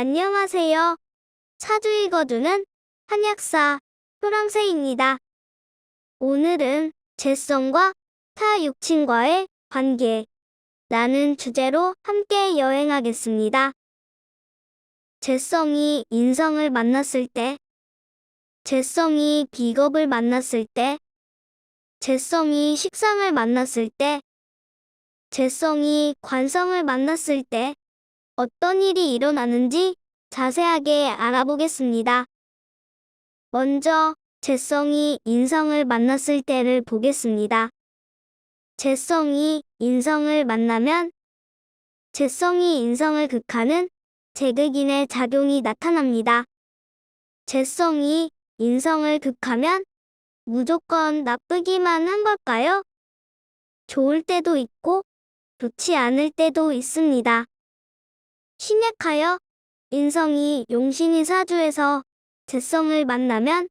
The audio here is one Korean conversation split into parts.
안녕하세요. 사주 읽어주는 한약사 효랑새입니다. 오늘은 재성과 타 육친과의 관계 라는 주제로 함께 여행하겠습니다. 재성이 인성을 만났을 때, 재성이 비겁을 만났을 때, 재성이 식상을 만났을 때, 재성이 관성을 만났을 때, 어떤 일이 일어나는지 자세하게 알아보겠습니다. 먼저 재성이 인성을 만났을 때를 보겠습니다. 재성이 인성을 만나면 재성이 인성을 극하는 제극인의 작용이 나타납니다. 재성이 인성을 극하면 무조건 나쁘기만 한 걸까요? 좋을 때도 있고 좋지 않을 때도 있습니다. 신약하여 인성이 용신이 사주에서 재성을 만나면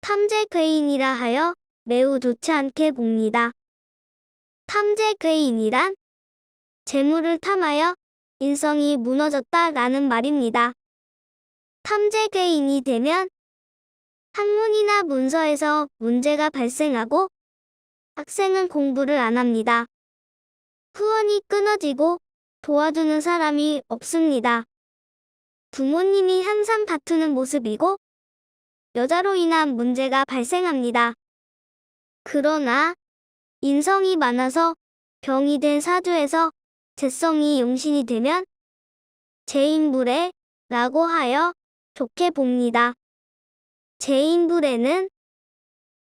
탐재괴인이라 하여 매우 좋지 않게 봅니다. 탐재괴인이란 재물을 탐하여 인성이 무너졌다라는 말입니다. 탐재괴인이 되면 학문이나 문서에서 문제가 발생하고 학생은 공부를 안 합니다. 후원이 끊어지고 도와주는 사람이 없습니다. 부모님이 항상 다투는 모습이고 여자로 인한 문제가 발생합니다. 그러나 인성이 많아서 병이 된 사주에서 재성이 용신이 되면 제인불에 라고 하여 좋게 봅니다. 제인불에는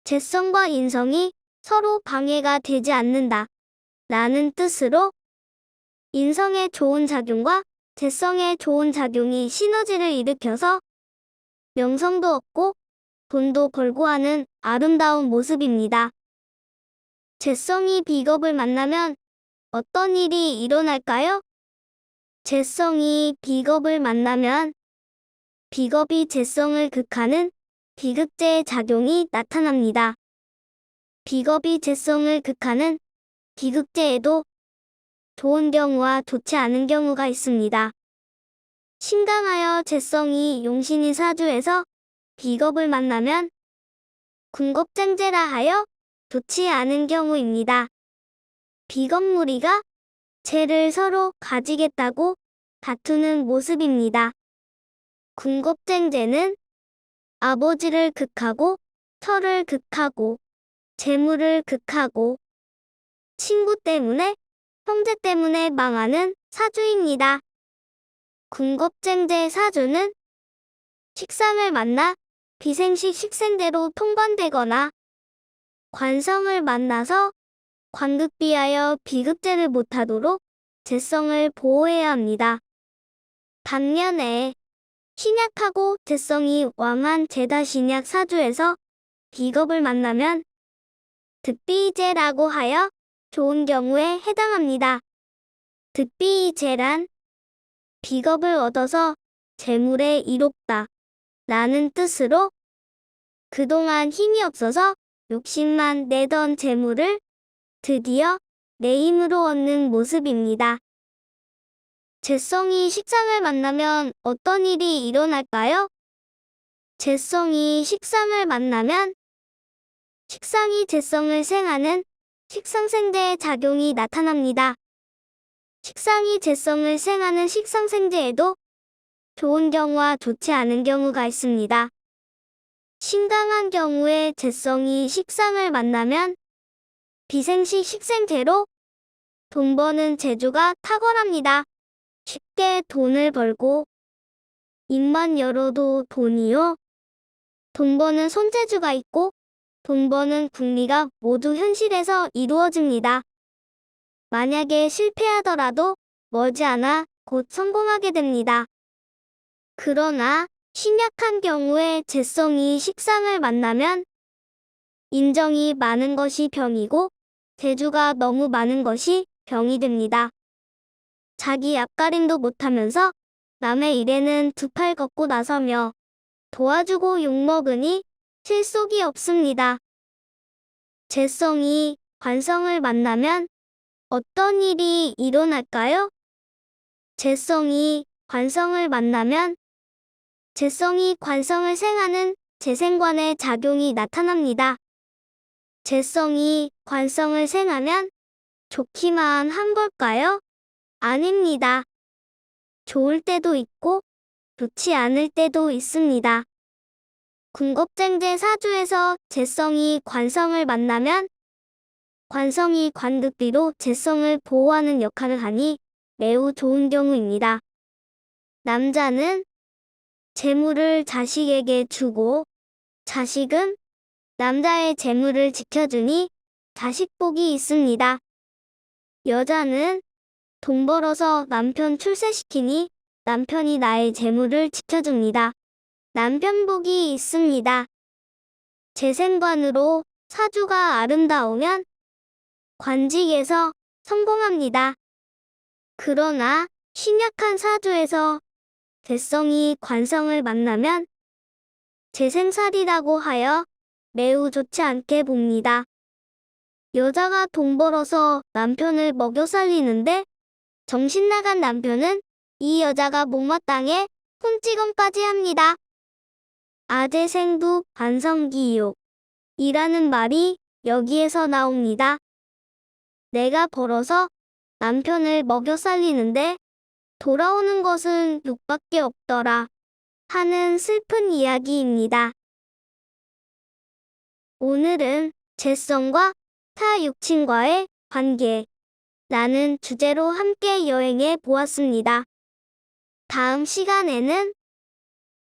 재성과 인성이 서로 방해가 되지 않는다 라는 뜻으로 인성의 좋은 작용과 재성의 좋은 작용이 시너지를 일으켜서 명성도 얻고 돈도 벌고 하는 아름다운 모습입니다. 재성이 비겁을 만나면 어떤 일이 일어날까요? 재성이 비겁을 만나면 비겁이 재성을 극하는 비극제의 작용이 나타납니다. 비겁이 재성을 극하는 비극제에도 좋은 경우와 좋지 않은 경우가 있습니다. 신강하여 재성이 용신이 사주에서 비겁을 만나면 군겁쟁제라 하여 좋지 않은 경우입니다. 비겁무리가 죄를 서로 가지겠다고 다투는 모습입니다. 군겁쟁제는 아버지를 극하고 터를 극하고 재물을 극하고 친구 때문에 형제 때문에 망하는 사주입니다. 군겁쟁제 사주는 식상을 만나 비생식 식생대로 통관되거나 관성을 만나서 관극비하여 비극제를 못하도록 재성을 보호해야 합니다. 반면에 신약하고 재성이 왕한 제다 신약 사주에서 비겁을 만나면 득비제라고 하여 좋은 경우에 해당합니다. 득비제란 비겁을 얻어서 재물에 이롭다 라는 뜻으로 그동안 힘이 없어서 욕심만 내던 재물을 드디어 내 힘으로 얻는 모습입니다. 재성이 식상을 만나면 어떤 일이 일어날까요? 재성이 식상을 만나면 식상이 재성을 생하는 식상생제의 작용이 나타납니다. 식상이 재성을 생하는 식상생제에도 좋은 경우와 좋지 않은 경우가 있습니다. 신강한 경우에 재성이 식상을 만나면 비생식 식생제로 돈 버는 재주가 탁월합니다. 쉽게 돈을 벌고 입만 열어도 돈이요. 돈 버는 손재주가 있고 돈 버는 국리가 모두 현실에서 이루어집니다. 만약에 실패하더라도 머지않아 곧 성공하게 됩니다. 그러나 신약한 경우에 재성이 식상을 만나면 인정이 많은 것이 병이고 재주가 너무 많은 것이 병이 됩니다. 자기 앞가림도 못하면서 남의 일에는 두 팔 걷고 나서며 도와주고 욕먹으니 실속이 없습니다. 재성이 관성을 만나면 어떤 일이 일어날까요? 재성이 관성을 만나면 재성이 관성을 생하는 재생관의 작용이 나타납니다. 재성이 관성을 생하면 좋기만 한 걸까요? 아닙니다. 좋을 때도 있고 좋지 않을 때도 있습니다. 군겁쟁제 사주에서 재성이 관성을 만나면 관성이 관극비로 재성을 보호하는 역할을 하니 매우 좋은 경우입니다. 남자는 재물을 자식에게 주고 자식은 남자의 재물을 지켜주니 자식복이 있습니다. 여자는 돈 벌어서 남편 출세시키니 남편이 나의 재물을 지켜줍니다. 남편복이 있습니다. 재생관으로 사주가 아름다우면 관직에서 성공합니다. 그러나 신약한 사주에서 재성이 관성을 만나면 재생살이라고 하여 매우 좋지 않게 봅니다. 여자가 돈 벌어서 남편을 먹여 살리는데 정신 나간 남편은 이 여자가 못마땅해 손찌검까지 합니다. 아재생도 반성기요. 이라는 말이 여기에서 나옵니다. 내가 벌어서 남편을 먹여 살리는데 돌아오는 것은 육밖에 없더라. 하는 슬픈 이야기입니다. 오늘은 재성과 타 육친과의 관계 라는 주제로 함께 여행해 보았습니다. 다음 시간에는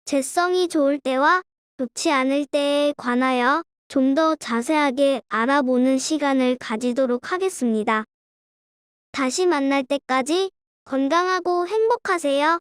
재성이 좋을 때와 좋지 않을 때에 관하여 좀 더 자세하게 알아보는 시간을 가지도록 하겠습니다. 다시 만날 때까지 건강하고 행복하세요.